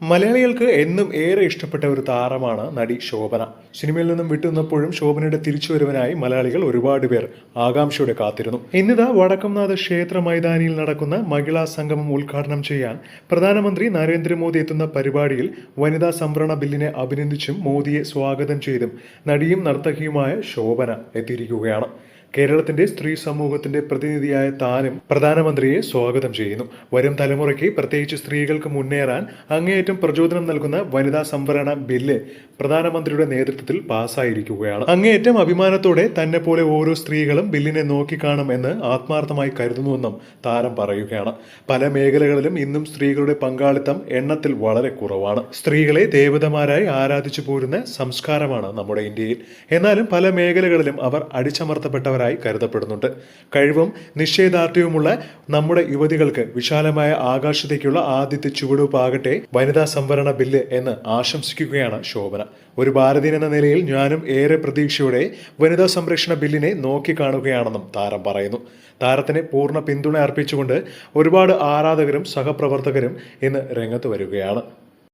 മലയാളികൾക്ക് എന്നും ഏറെ ഇഷ്ടപ്പെട്ട ഒരു താരമാണ് നടി ശോഭന. സിനിമയിൽ നിന്നും വിട്ടുനിന്നപ്പോഴും ശോഭനയുടെ തിരിച്ചുവരവനായി മലയാളികൾ ഒരുപാട് പേർ ആകാംക്ഷയോടെ കാത്തിരുന്നു. ഇന്നിതാ വടക്കംനാഥ് ക്ഷേത്ര മൈതാനിയിൽ നടക്കുന്ന മഹിളാ സംഗമം ഉദ്ഘാടനം ചെയ്യാൻ പ്രധാനമന്ത്രി നരേന്ദ്രമോദി എത്തുന്ന പരിപാടിയിൽ വനിതാ സംവരണ ബില്ലിനെ അഭിനന്ദിച്ചും മോദിയെ സ്വാഗതം ചെയ്തും നടിയും നർത്തകിയുമായ ശോഭന എത്തിയിരിക്കുകയാണ്. കേരളത്തിന്റെ സ്ത്രീ സമൂഹത്തിന്റെ പ്രതിനിധിയായ താനും പ്രധാനമന്ത്രിയെ സ്വാഗതം ചെയ്യുന്നു. വരും തലമുറയ്ക്ക് പ്രത്യേകിച്ച് സ്ത്രീകൾക്ക് മുന്നേറാൻ അങ്ങേയറ്റം പ്രചോദനം നൽകുന്ന വനിതാ സംവരണ ബില്ല് പ്രധാനമന്ത്രിയുടെ നേതൃത്വത്തിൽ പാസ്സായിരിക്കുകയാണ്. അങ്ങേയറ്റം അഭിമാനത്തോടെ തന്നെ പോലെ ഓരോ സ്ത്രീകളും ബില്ലിനെ നോക്കിക്കാണും എന്ന് ആത്മാർത്ഥമായി കരുതുന്നുവെന്നും താരം പറയുകയാണ്. പല മേഖലകളിലും ഇന്നും സ്ത്രീകളുടെ പങ്കാളിത്തം എണ്ണത്തിൽ വളരെ കുറവാണ്. സ്ത്രീകളെ ദേവതമാരായി ആരാധിച്ചു പോരുന്ന സംസ്കാരമാണ് നമ്മുടെ ഇന്ത്യയിൽ. എന്നാലും പല മേഖലകളിലും അവർ അടിച്ചമർത്തപ്പെട്ടവരായി കരുതപ്പെടുന്നുണ്ട്. കഴിവും നിശ്ചയദാർഢ്യവുമുള്ള നമ്മുടെ യുവതികൾക്ക് വിശാലമായ ആകാശത്തേക്കുള്ള ആദ്യത്തെ ചുവടുവെപ്പാകട്ടെ വനിതാ സംവരണ ബില്ല് എന്ന് ആശംസിക്കുകയാണ് ശോഭന. ഒരു ഭാരതീയൻ എന്ന നിലയിൽ ഞാനും ഏറെ പ്രതീക്ഷയോടെ വനിതാ സംരക്ഷണ ബില്ലിനെ നോക്കിക്കാണുകയാണെന്നും താരം പറയുന്നു. താരത്തിന് പൂർണ പിന്തുണ അർപ്പിച്ചുകൊണ്ട് ഒരുപാട് ആരാധകരും സഹപ്രവർത്തകരും ഇന്ന് രംഗത്ത് വരികയാണ്.